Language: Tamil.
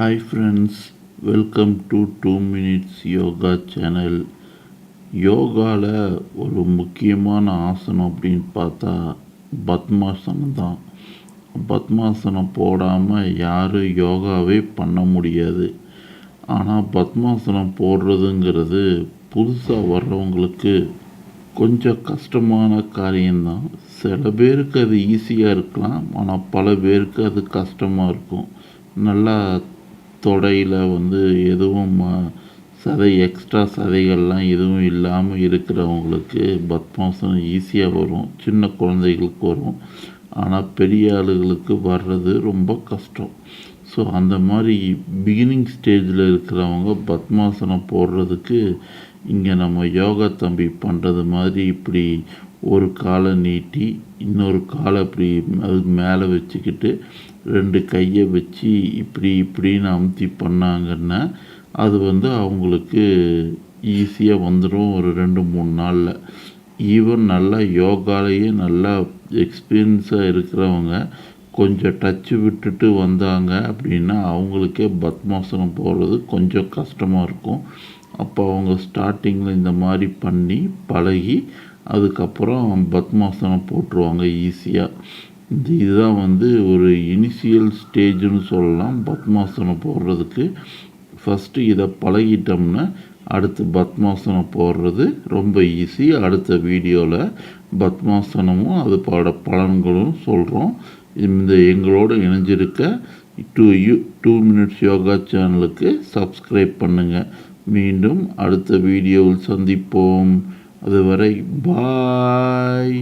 Hi friends welcome to two minutes yoga channel யோகாவில் ஒரு முக்கியமான ஆசனம் அப்படின்னு பார்த்தா பத்மாசனம் தான். பத்மாசனம் போடாமல் யாரும் யோகாவே பண்ண முடியாது. ஆனால் பத்மாசனம் போடுறதுங்கிறது புதுசாக வர்றவங்களுக்கு கொஞ்சம் கஷ்டமான காரியம்தான். சில பேருக்கு அது ஈஸியாக இருக்கலாம் ஆனால் பல பேருக்கு அது கஷ்டமாக இருக்கும். நல்லா தொடையில் வந்து எதுவும் சதை எக்ஸ்ட்ரா சதைகள்லாம் எதுவும் இல்லாமல் இருக்கிறவங்களுக்கு பத்மாசனம் ஈஸியாக வரும். சின்ன குழந்தைகளுக்கு வரும். ஆனால் பெரிய ஆளுகளுக்கு வர்றது ரொம்ப கஷ்டம். ஸோ அந்த மாதிரி பிகினிங் ஸ்டேஜில் இருக்கிறவங்க பத்மாசனம் போடுறதுக்கு இங்கே நம்ம யோகா தம்பி பண்ணுறது மாதிரி இப்படி ஒரு காலை நீட்டி இன்னொரு காலை அப்படி அதுக்கு மேலே வச்சுக்கிட்டு ரெண்டு கையை வச்சு இப்படி இப்படின்னு அமுத்தி பண்ணாங்கன்னா அது வந்து அவங்களுக்கு ஈஸியாக வந்துடும் ஒரு ரெண்டு மூணு நாளில். ஈவன் நல்லா யோகாலேயே நல்லா எக்ஸ்பீரியன்ஸாக இருக்கிறவங்க கொஞ்சம் டச்சு விட்டுட்டு வந்தாங்க அப்படின்னா அவங்களுக்கே பத்மாசனம் போடுறது கொஞ்சம் கஷ்டமாக இருக்கும். அப்போ அவங்க ஸ்டார்டிங்கில் இந்த மாதிரி பண்ணி பழகி அதுக்கப்புறம் பத்மாசனம் போட்டுருவாங்க ஈஸியாக இந்த இதுதான் வந்து ஒரு இனிஷியல் ஸ்டேஜ்னு சொல்லலாம் பத்மாசனம் போடுறதுக்கு. ஃபஸ்ட்டு இதை பழகிட்டோம்னா அடுத்து பத்மாசனம் போடுறது ரொம்ப ஈஸி அடுத்த வீடியோவில் பத்மாசனமும் அது பாட பலன்களும் சொல்கிறோம் இந்த எங்களோடு இணைஞ்சிருக்க to you two minutes yoga சேனலுக்கு சப்ஸ்கிரைப் பண்ணுங்கள் மீண்டும் அடுத்த வீடியோவில் சந்திப்போம். அதுவரை பாய்